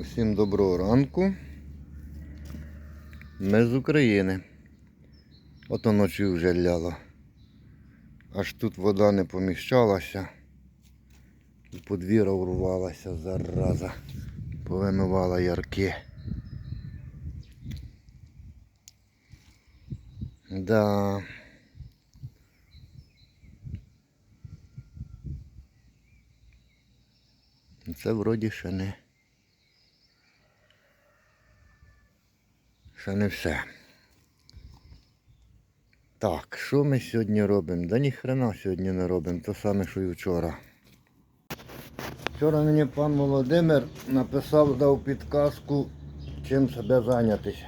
Усім доброго ранку. Ми з України. Ото ночі вже ляло. Аж тут вода не поміщалася. І подвір'я урвалася зараза. Повимивала ярки. Да. Це вроді ще не. Ще не все. Так, що ми сьогодні робимо? Да ніхрена сьогодні не робимо, то саме, що і вчора. Вчора мені пан Володимир написав, дав підказку, чим себе зайнятися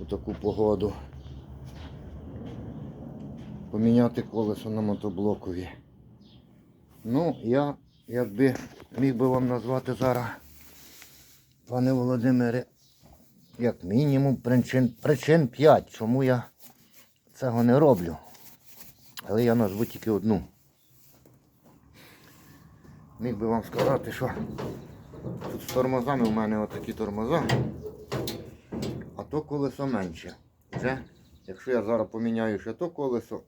у таку погоду. Поміняти колесо на мотоблокові. Ну, я якби міг би вам назвати зараз, пане Володимире, як мінімум причин, причин 5, чому я цього не роблю. Але я назву тільки одну. Міг би вам сказати, що тут з тормозами у мене отакі тормоза, а то колесо менше. Вже, якщо я зараз поміняю ще то колесо,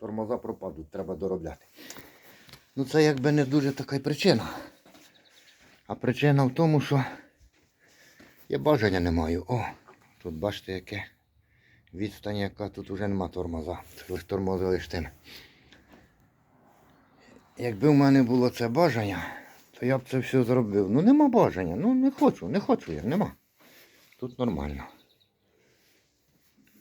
тормоза пропадуть, треба доробляти. Ну це якби не дуже така причина. А причина в тому, що я бажання не маю. О, тут бачите, яке відстань, яка тут вже нема тормоза. Лиш тормозили ж тим. Якби в мене було це бажання, то я б це все зробив. Ну нема бажання. Ну не хочу, не хочу я, нема. Тут нормально.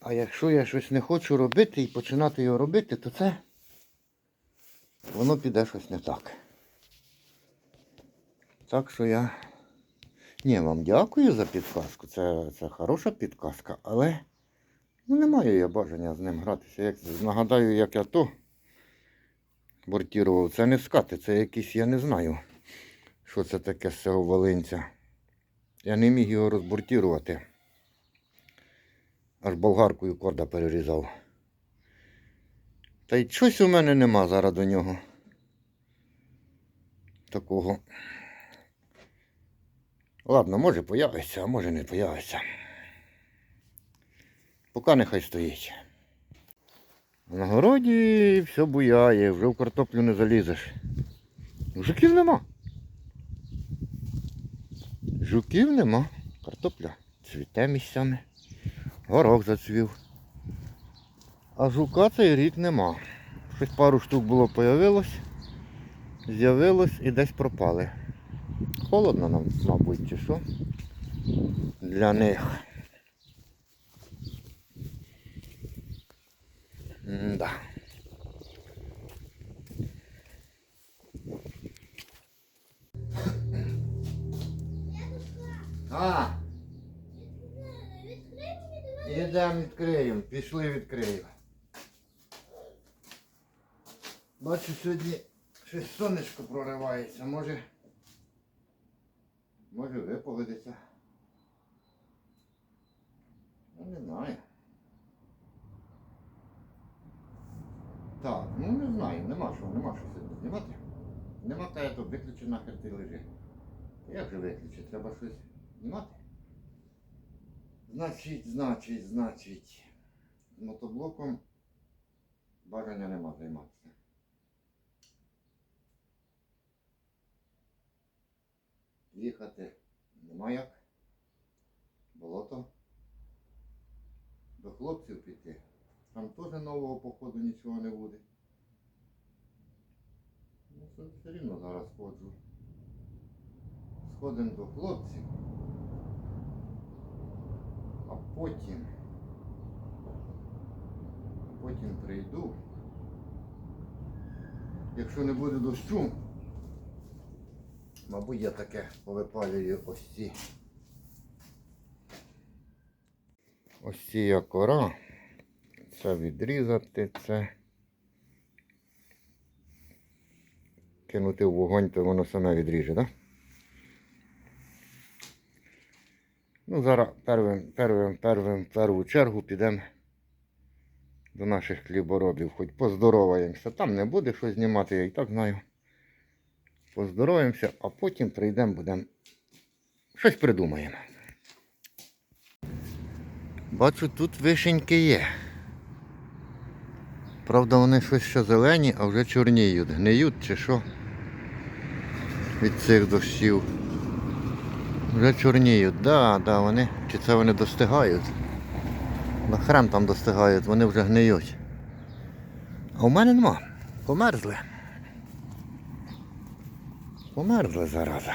А якщо я щось не хочу робити і починати його робити, то це воно піде щось не так. Так що я. Ні, вам дякую за підказку. Це, це хороша підказка, але ну, не маю я бажання з ним гратися. Як, нагадаю, як я то бортірував. Це не скати, це якийсь, я не знаю, що це таке з цього волинця. Я не міг його розбортірувати. Аж болгаркою корда перерізав. Та й щось у мене нема зараз до нього. Такого. Ладно, може появиться, а може не появиться. Поки нехай стоїть. На городі все буяє, вже в картоплю не залізеш. Жуків нема. Жуків нема. Картопля цвіте місцями. Горох зацвів. А жука цей рік нема. Щось пару штук було появилось, з'явилось і десь пропали. Холодно нам, мабуть, чи що? Для них. Да. А, Ідемо відкриємо, пішли відкриємо. Бачу, сьогодні щось сонечко проривається, може. Може виповедеться. Ну не знаю. Так, ну не знаю, нема що, нема що сьогодні знімати. Нема та я то виключи нахер ти лежи. Як же виключи? Треба щось знімати. Значить, значить, значить. З мотоблоком бажання нема займатися. Їхати нема як. Болото. До хлопців піти. Там теж нового походу нічого не буде. Ну, все рівно зараз ходжу. Сходимо до хлопців. А потім. Потім прийду. Якщо не буде дощу, мабуть, я таке повипалюю ось ці. Ось ці я кора. Це відрізати, це. Кинути в вогонь, то воно саме відріже, так? Ну, зараз первим, первим, первим, в першу чергу підемо до наших хліборобів, хоч поздороваємося. Там не буде що знімати, я і так знаю. Поздороваємося, а потім прийдемо, будемо Щось придумаємо. Бачу, тут вишеньки є. Правда, вони щось ще зелені, а вже чорніють. Гниють чи що? Від цих дощів. Вже чорніють, да, да, вони. Чи це вони достигають? На хрен там достигають, вони вже гниють. А у мене нема. Померзли. Померзли зараза.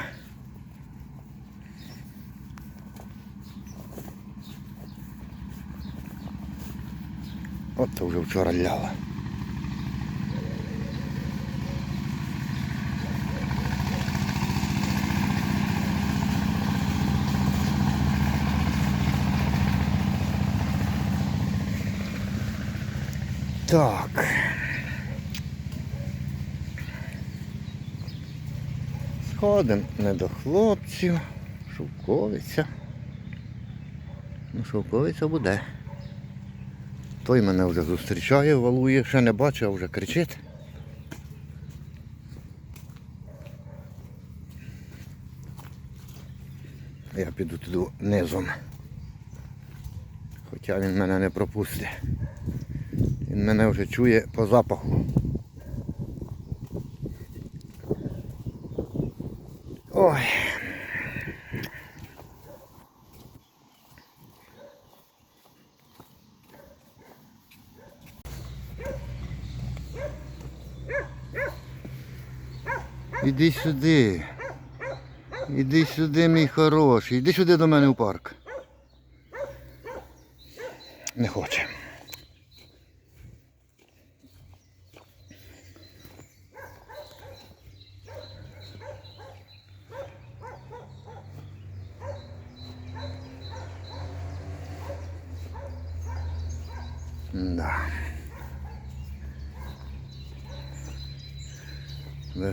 От то вже вчора ляла. Так. Сходимо не до хлопців. Шовковиця. Ну, шовковиця буде. Той мене вже зустрічає, валує, ще не бачив, а вже кричить. Я піду туди низом. Хоча він мене не пропустить. Він мене вже чує по запаху. Ой. Іди сюди. Іди сюди, мій хороший. Іди сюди до мене в парк. Не хоче. Да.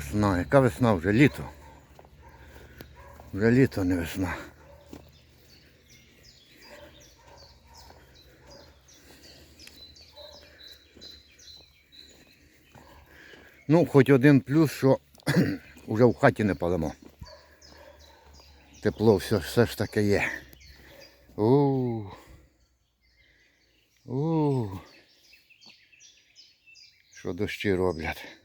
Весна. Яка весна вже літо? Вже літо, не весна. Ну, хоч один плюс, що вже в хаті не палимо. Тепло все, все ж таки є. У. У. Що дощі роблять.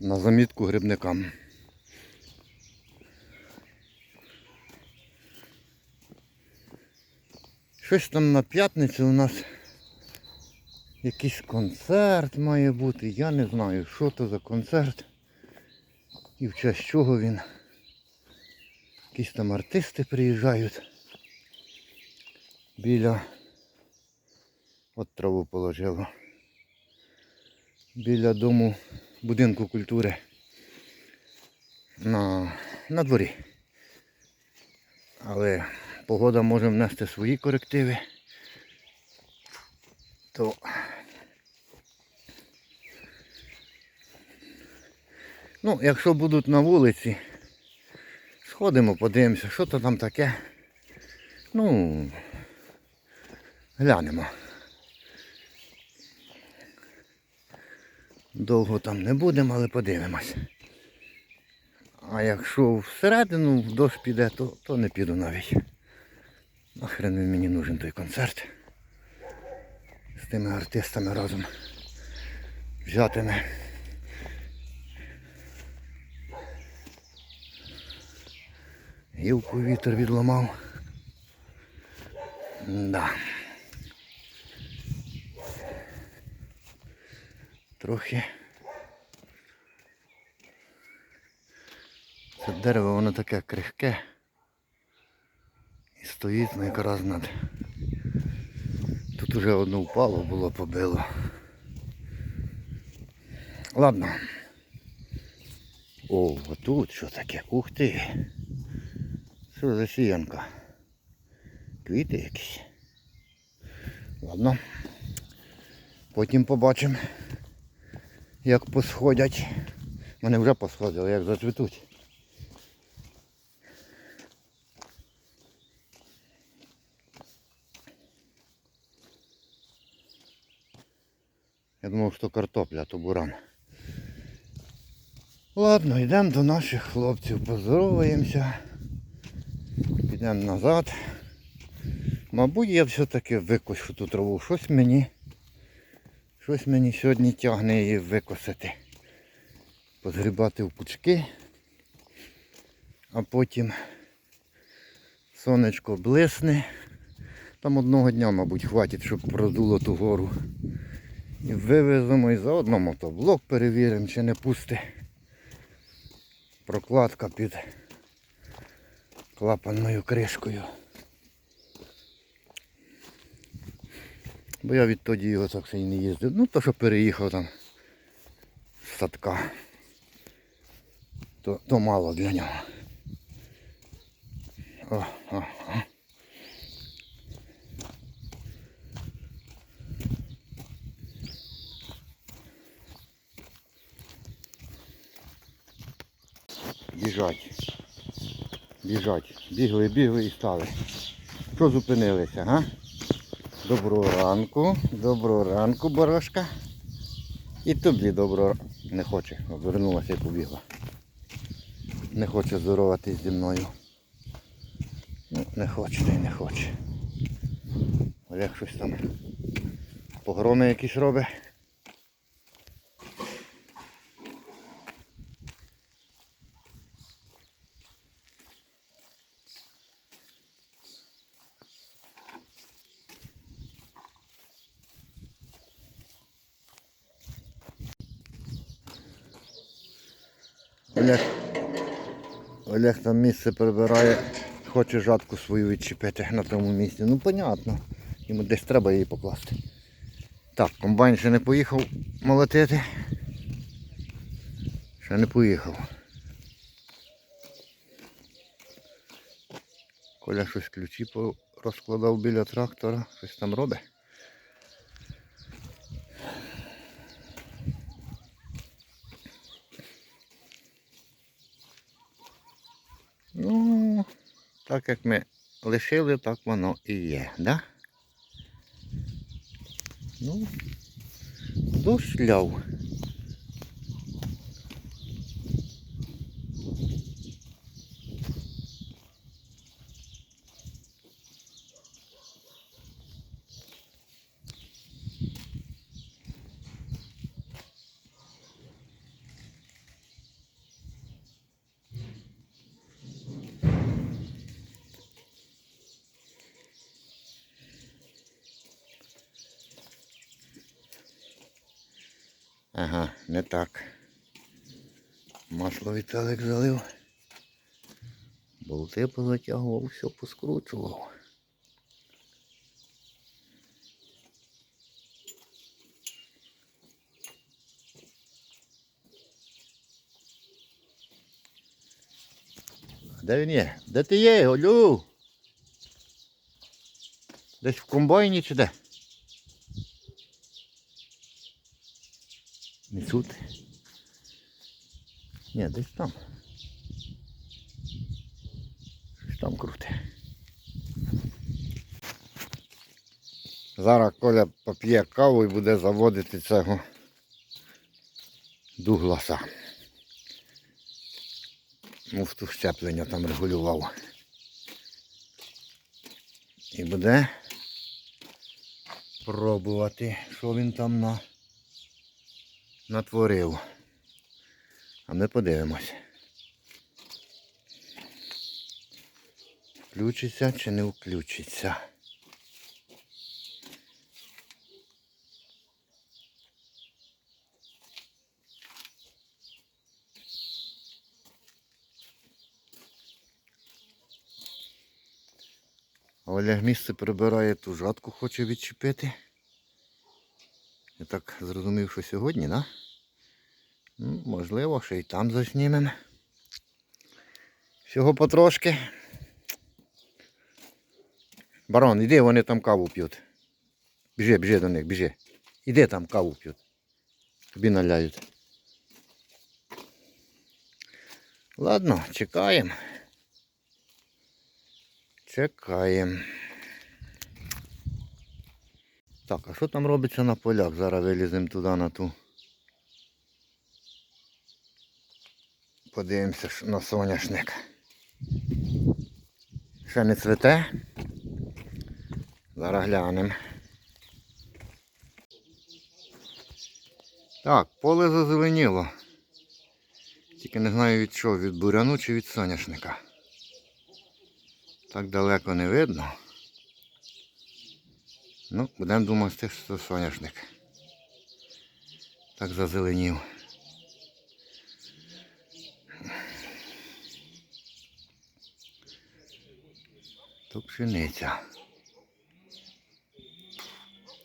На замітку грибникам. Щось там на п'ятницю у нас якийсь концерт має бути. Я не знаю, що то за концерт і в честь чого він. Якісь там артисти приїжджають. Біля от траву положило. Біля дому будинку культури на, на дворі. Але погода може внести свої корективи. То ну, якщо будуть на вулиці, сходимо, подивимося, що то там таке. Ну, глянемо. Довго там не будемо, але подивимось. А якщо всередину в дощ піде, то, то не піду навіть. Нахрен мені нужен той концерт. З тими артистами разом взятими. Гілку вітер відламав. Да. Трохи. Це дерево воно таке крихке. І стоїть ну, якраз над. Тут уже одно впало, було побило. Ладно. О, а тут що таке? Ух ти. Що за сіянка? Квіти якісь. Ладно. Потім побачимо, як посходять. Вони вже посходили, як зацвітуть. Я думав, що картопля, то буран. Ладно, йдемо до наших хлопців, поздороваємося. Підемо назад. Мабуть, я все-таки викошу ту траву. Щось мені. Щось мені сьогодні тягне її викосити. Позгрібати в пучки. А потім сонечко блисне. Там одного дня, мабуть, хватить, щоб продуло ту гору. І вивеземо і заодно мотоблок перевіримо, чи не пусте. Прокладка під клапанною кришкою. Бо я відтоді його так і не їздив. Ну то що переїхав там з садка. То, то мало для нього. О, о, о. Біжать. Біжать. Бігли, бігли і стали. Що зупинилися, га? Доброго ранку, доброго ранку, барашка. І тобі доброго не хоче. Обернулася і побігла. Не хоче здороватись зі мною. Ну, не хоче, та й не хоче. Олег щось там погроми якісь робить. Олег, Олег там місце прибирає, хоче жатку свою відчепити на тому місці. Ну понятно. Йому десь треба її покласти. Так, комбайн ще не поїхав молотити. Ще не поїхав. Коля щось ключі розкладав біля трактора, щось там робить. Ну, так як ми лишили, так воно і є, да? Ну, дощ ляв. Ага, не так. Масло Віталик залив. Болти позатягував, все поскручував. Де він є? Де ти є, Олю? Десь в комбайні чи де? Тут. Ні, десь там. Щось там круте. Зараз Коля поп'є каву і буде заводити цього дугласа. Муфту щеплення там регулював. І буде пробувати, що він там на натворив. А ми подивимось. Включиться чи не включиться. Олег місце прибирає ту жатку, хоче відчепити. Я так зрозумів, що сьогодні, да? Ну, можливо, ще й там заснімемо. Всього потрошки. Барон, іди, вони там каву п'ють. Біжи, біжи до них, біжи. Іди там каву п'ють. Тобі наляють. Ладно, чекаємо. Чекаємо. Так, а що там робиться на полях? Зараз виліземо туди на ту. Подивимося на соняшник. Ще не цвете. Зараз глянемо. Так, поле зазеленіло. Тільки не знаю від чого, від буряну чи від соняшника. Так далеко не видно. Ну, будемо думати, що це соняшник. Так зазеленів. То пшениця.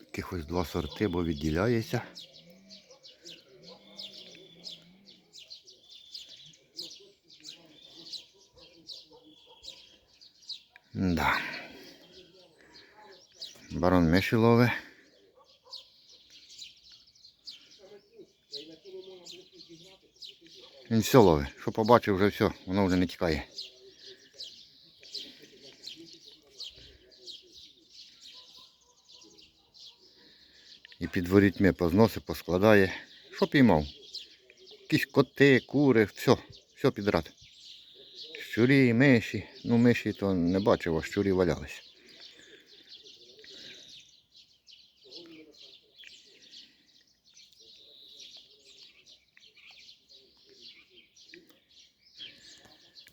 Якихось два сорти, бо відділяється. Да. Барон Мешілове. Він все ловить. Що побачив, вже все, воно вже не тікає. І під ворітьми позносить, поскладає. Що піймав? Якісь коти, кури, все, все підряд. Щурі, миші. Ну, миші то не бачив, а щурі валялись.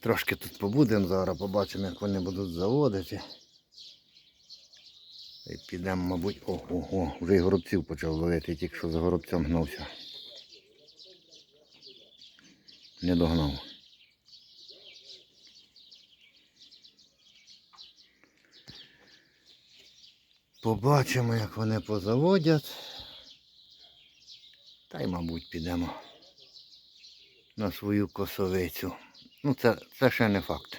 Трошки тут побудемо зараз, побачимо, як вони будуть заводити. І підемо, мабуть, о, о, о, вже і горобців почав ловити, тільки що за горобцем гнався. Не догнав. Побачимо, як вони позаводять. Та й, мабуть, підемо на свою косовицю. Ну, це, це ще не факт.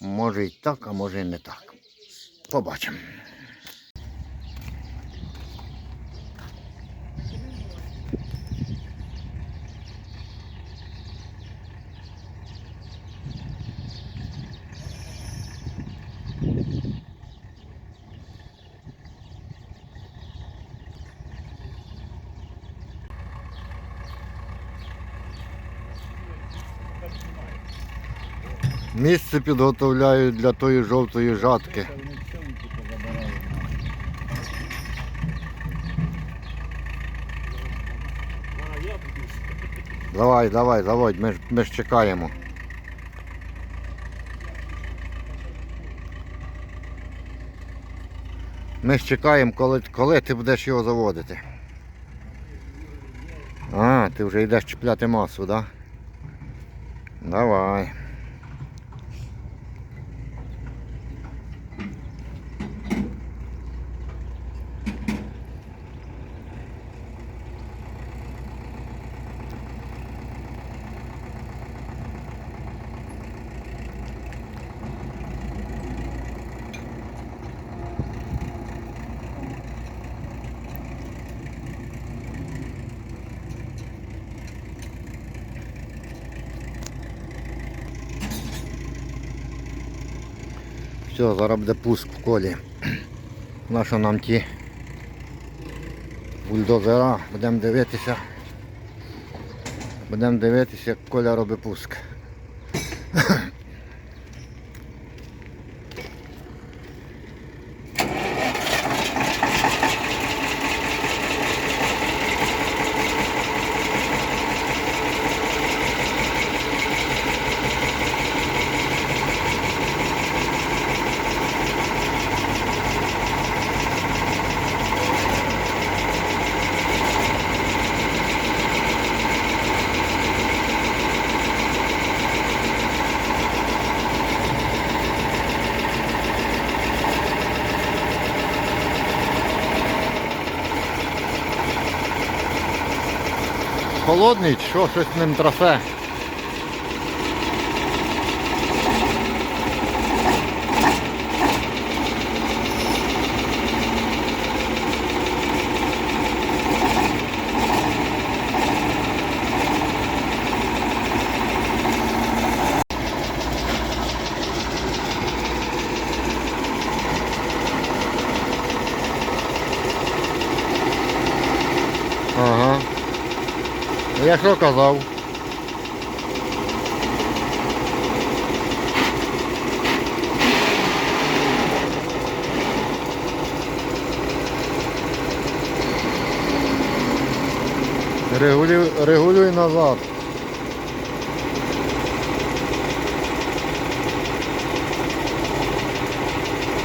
Може і так, а може і не так. Побачимо. Місце підготовляють для тої жовтої жатки. Давай, давай, заводь, ми ж, ми ж чекаємо. Ми ж чекаємо, коли, коли ти будеш його заводити. А, ти вже йдеш чіпляти масу, так? Да? Давай. Все, зараз буде пуск в колі. Нащо нам ті бульдозера, будемо дивитися. Будемо дивитися, як Коля робить пуск. Холодний, чи що щось ним трасе. Я що казав? Регулюй, регулюй назад.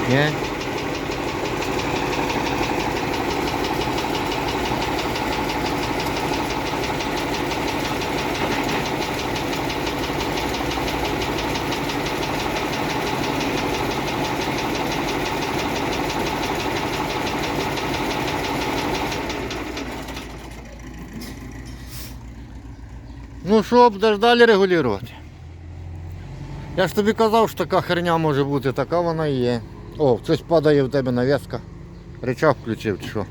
Yeah. Ну що, будеш далі регулювати? Я ж тобі казав, що така херня може бути, така вона і є. О, щось падає в тебе нав'язка. Речах включив чи що?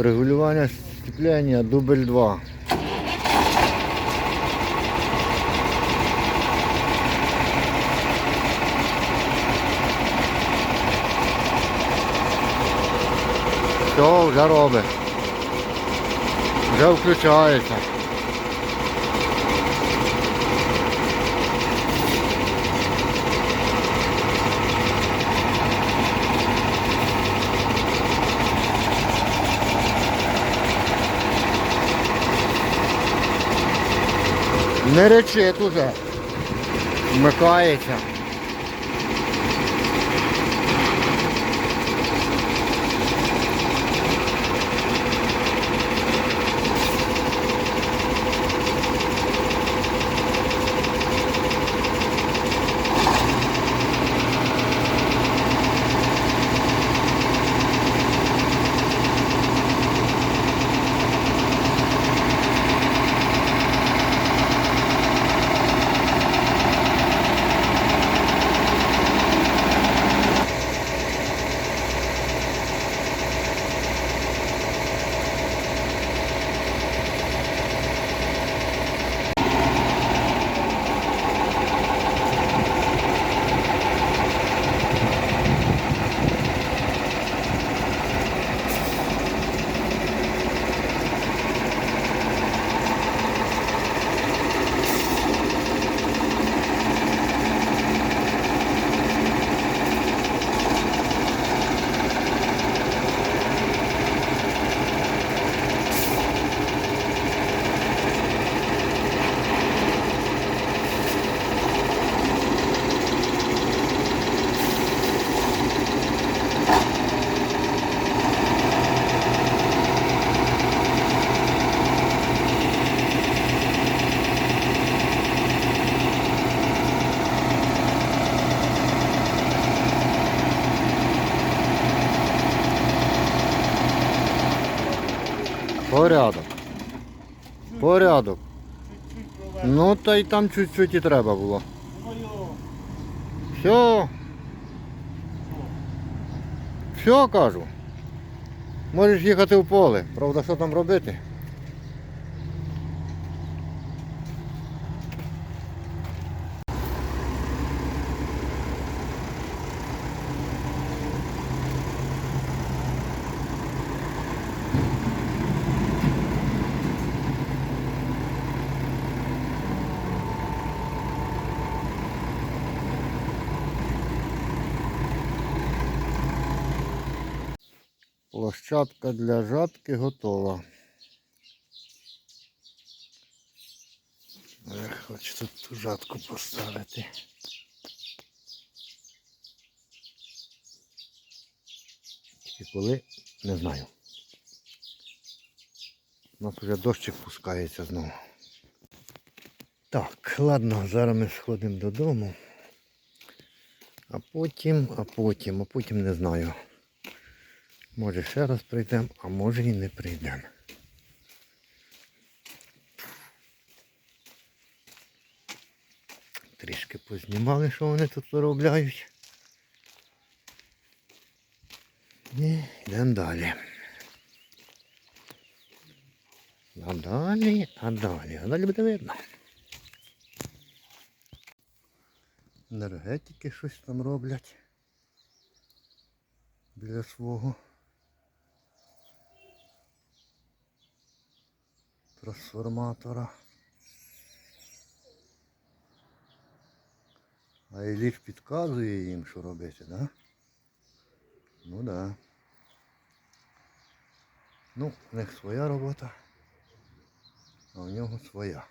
Регулювання сцеплення дубль 2. Все, вже робить. Вже включається. Не речить уже. Вмикається. Порядок. Порядок. Ну та й там чуть-чуть і треба було. Все. Все кажу. Можеш їхати в поле. Правда, що там робити? Площадка для жатки готова. Ех, хочу тут ту жатку поставити. Тільки коли, не знаю. У нас вже дощик пускається знову. Так, ладно, зараз ми сходимо додому. А потім, а потім, а потім не знаю. Може ще раз прийдемо, а може і не прийдемо. Трішки познімали, що вони тут виробляють. І йдемо далі. А далі, а далі, а далі буде видно. Енергетики щось там роблять біля свого трансформатора. А Іліч підказує їм, що робити, да? Ну да. Ну, в них своя робота, а в нього своя.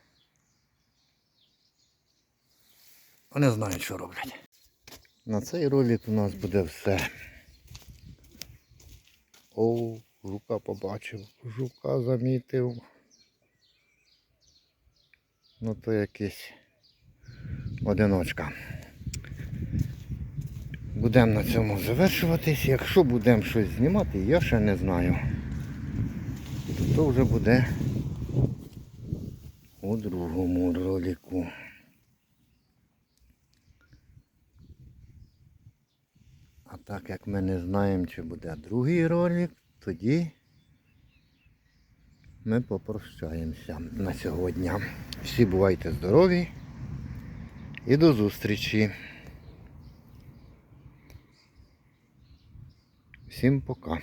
Вони знають, що роблять. На цей ролик у нас буде все. О, жука побачив, жука замітив. Ну то якийсь одиночка. Будемо на цьому завершуватись. Якщо будемо щось знімати, я ще не знаю. То, вже буде у другому ролику. А так як ми не знаємо, чи буде другий ролик, тоді ми попрощаємося на сьогодні. Всі бувайте здорові і до зустрічі. Всім пока.